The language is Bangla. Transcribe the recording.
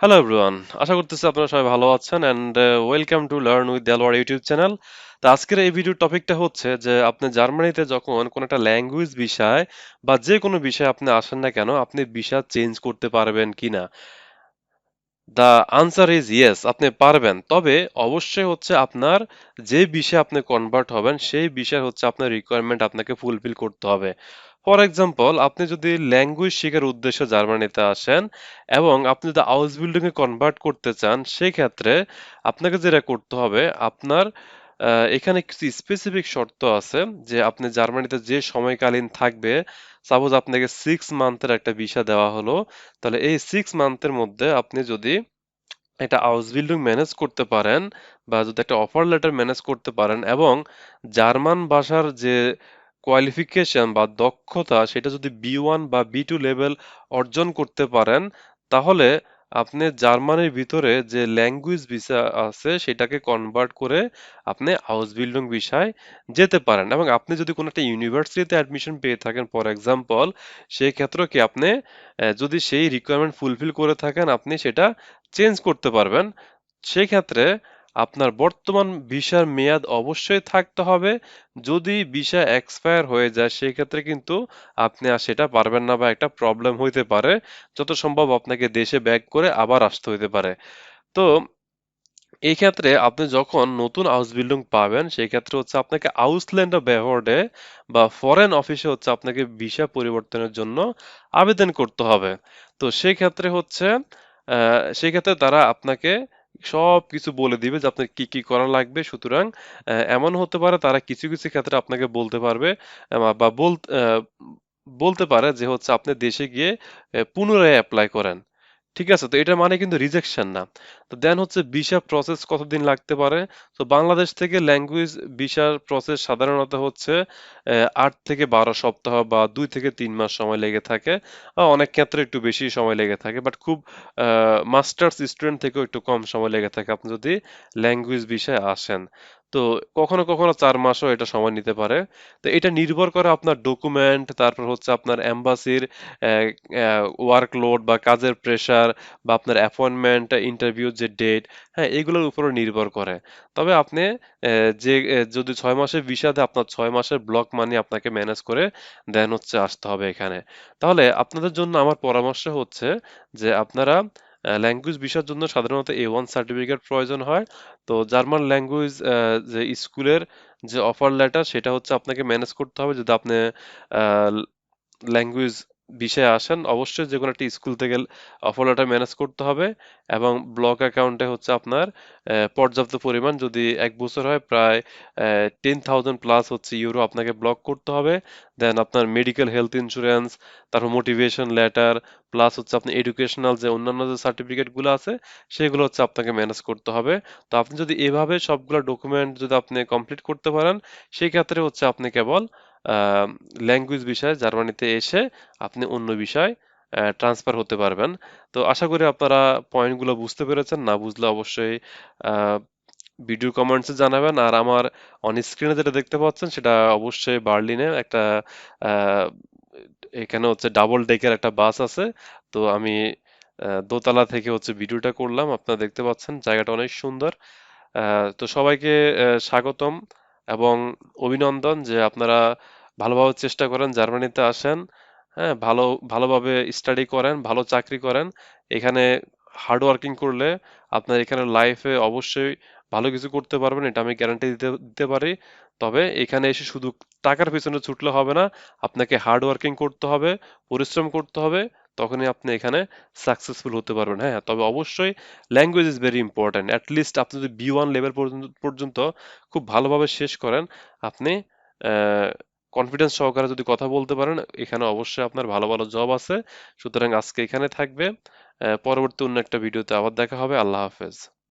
হ্যালো এভরিওয়ান আশা করতেছি আপনারা সবাই ভালো আছেন and welcome to learn with Delwar YouTube channel তো আজকের এই ভিডিওর টপিকটা হচ্ছে যে, আপনি জার্মানিতে যখন কোনো একটা ল্যাঙ্গুয়েজ বিষয় বা যে কোনো বিষয়ে আপনি আসেন না কেন, আপনি বিষয় চেঞ্জ করতে পারবেন কিনা দ্য আনসার ইজ ইয়েস আপনি পারবেন। তবে অবশ্যই হচ্ছে আপনার যে বিষয়ে আপনি কনভার্ট হবেন, সেই বিষয় হচ্ছে আপনার রিকোয়ারমেন্ট আপনাকে ফুলফিল করতে হবে। ফর এক্সাম্পল আপনি যদি ল্যাঙ্গুয়েজ শেখার উদ্দেশ্যে জার্মানিতে আসেন এবং আপনি যদি হাউস বিল্ডিং এ কনভার্ট করতে চান, সেক্ষেত্রে আপনাকে যেটা করতে হবে, আপনার এখানে কিছু স্পেসিফিক শর্ত আছে যে আপনি জার্মানিতে যে সময়কালীন থাকবে সাপোজ আপনাকে সিক্স মান্থের একটা ভিসা দেওয়া হলো, তাহলে এই সিক্স মান্থের মধ্যে আপনি যদি একটা হাউস বিল্ডিং ম্যানেজ করতে পারেন বা যদি একটা অফার লেটার ম্যানেজ করতে পারেন এবং জার্মান ভাষার যে কোয়ালিফিকেশন বা দক্ষতা সেটা যদি বি ওয়ান বা বি টু লেভেল অর্জন করতে পারেন, তাহলে আপনি জার্মানির ভিতরে যে ল্যাঙ্গুয়েজ ভিসা আছে সেটাকে কনভার্ট করে আপনি হাউস বিল্ডিং বিষয়ে যেতে পারেন। এবং আপনি যদি কোনো একটা ইউনিভার্সিটিতে অ্যাডমিশন পেয়ে থাকেন ফর এক্সাম্পল সেই ক্ষেত্রে কি আপনি যদি সেই রিকোয়ারমেন্ট ফুলফিল করে থাকেন, আপনি সেটা চেঞ্জ করতে পারবেন। সেক্ষেত্রে আপনার বর্তমান ভিসার মেয়াদ অবশ্যই থাকতে হবে। যদি ভিসা এক্সপায়ার হয়ে যায় সেক্ষেত্রে কিন্তু আপনি আর সেটা পারবেন না বা একটা প্রবলেম হইতে পারে। যত সম্ভব আপনাকে দেশে ব্যাক করে আবার আসতে হইতে পারে। তো এই ক্ষেত্রে আপনি যখন নতুন হাউস বিল্ডিং পাবেন সেই ক্ষেত্রে হচ্ছে আপনাকে আউসল্যান্ড ব্যবহারে বা ফরেন অফিসে হচ্ছে আপনাকে ভিসা পরিবর্তনের জন্য আবেদন করতে হবে। তো সেই ক্ষেত্রে হচ্ছে আহ, সেই ক্ষেত্রে তারা আপনাকে সব কিছু বলে দিবে যে আপনার কি কি করা লাগবে। সুতরাং এমন হতে পারে তারা কিছু কিছু ক্ষেত্রে আপনাকে বলতে পারবে বা বল বলতে পারে যে হচ্ছে আপনি দেশে গিয়ে পুনরায় অ্যাপ্লাই করেন। ঠিক আছে? তো এটা মানে কিন্তু রিজেকশন না। তো দেন হচ্ছে ভিসা প্রসেস কতদিন লাগতে পারে? তো বাংলাদেশ থেকে ল্যাঙ্গুয়েজ ভিসার প্রসেস সাধারণত হচ্ছে আট থেকে বারো সপ্তাহ বা দুই থেকে তিন মাস সময় লেগে থাকে। অনেক ক্ষেত্রে একটু বেশি সময় লেগে থাকে বাট খুব মাস্টার্স স্টুডেন্ট থেকেও একটু কম সময় লেগে থাকে আপনি যদি ল্যাঙ্গুয়েজ বিষয়ে আসেন। তো কখনো কখনো চার মাসও এটা সময় নিতে পারে। তো এটা নির্ভর করে আপনার ডকুমেন্ট তারপর হচ্ছে আপনার এম্বাসির ওয়ার্কলোড বা কাজের প্রেশার বা আপনার অ্যাপয়েন্টমেন্ট ইন্টারভিউ যে ডেট হ্যাঁ এগুলোর উপরে নির্ভর করে। তবে আপনি যে যদি ছয় মাসের দেয়, আপনার ছয় মাসের ব্লক মানি আপনাকে ম্যানেজ করে দেন হচ্ছে আসতে হবে এখানে। তাহলে আপনাদের জন্য আমার পরামর্শ হচ্ছে যে আপনারা ল্যাঙ্গুয়েজ বিষয়ের জন্য সাধারণত এ ওয়ান সার্টিফিকেট প্রয়োজন হয়। তো জার্মান ল্যাঙ্গুয়েজ যে স্কুলের যে অফার লেটার সেটা হচ্ছে আপনাকে ম্যানেজ করতে হবে। যদি আপনি ল্যাঙ্গুয়েজ বিষয়ে আসেন, অবশ্যই যে কোনো একটা স্কুল থেকে অফার লেটার ম্যানেজ করতে হবে এবং ব্লক অ্যাকাউন্টে হচ্ছে আপনার পর্যাপ্ত পরিমাণ যদি এক বছর হয় প্রায় টেন থাউজেন্ড প্লাস হচ্ছে ইউরো আপনাকে ব্লক করতে হবে। দেন আপনার মেডিকেল হেলথ ইন্স্যুরেন্স তারপর মোটিভেশন লেটার প্লাস হচ্ছে আপনি এডুকেশনাল যে অন্যান্য যে সার্টিফিকেটগুলো আছে, সেগুলো হচ্ছে আপনাকে ম্যানেজ করতে হবে। তো আপনি যদি এভাবে সবগুলো ডকুমেন্ট যদি আপনি কমপ্লিট করতে পারেন সেই ক্ষেত্রে হচ্ছে আপনি কেবল ল্যাঙ্গুয়েজ বিষয়ে জার্মানিতে এসে আপনি অন্য বিষয় ট্রান্সফার হতে পারবেন। তো আশা করি আপনারা পয়েন্টগুলো বুঝতে পেরেছেন। না বুঝলে অবশ্যই ভিডিও কমেন্টসে জানাবেন। আর আমার অন স্ক্রিনে যেটা দেখতে পাচ্ছেন, সেটা অবশ্যই বার্লিনে একটা এখানে হচ্ছে ডাবল ডেকের একটা বাস আছে। তো আমি দোতলা থেকে হচ্ছে ভিডিওটা করলাম। আপনারা দেখতে পাচ্ছেন, জায়গাটা অনেক সুন্দর। তো সবাইকে স্বাগতম। এবং অভিনন্দন যে আপনারা ভালোভাবে চেষ্টা করেন জার্মানিতে আসেন হ্যাঁ ভালো, ভালোভাবে স্টাডি করেন, ভালো চাকরি করেন। এখানে হার্ড ওয়ার্কিং করলে আপনার এখানে লাইফে অবশ্যই ভালো কিছু করতে পারবেন, এটা আমি গ্যারান্টি দিতে দিতে পারি। তবে এখানে এসে শুধু টাকার পিছনে ছুটলে হবে না, আপনাকে হার্ড ওয়ার্কিং করতে হবে, পরিশ্রম করতে হবে তখনই আপনি এখানে সাকসেসফুল হতে পারবেন। হ্যাঁ তবে অবশ্যই language is very important at least আপনি যদি বি ওয়ান লেভেল পর্যন্ত খুব ভালোভাবে শেষ করেন, আপনি কনফিডেন্স সহকারে যদি কথা বলতে পারেন, এখানে অবশ্যই আপনার ভালো ভালো জব আছে। সুতরাং আজকে এখানে থাকবে। পরবর্তী অন্য একটা ভিডিওতে আবার দেখা হবে। আল্লাহ হাফেজ।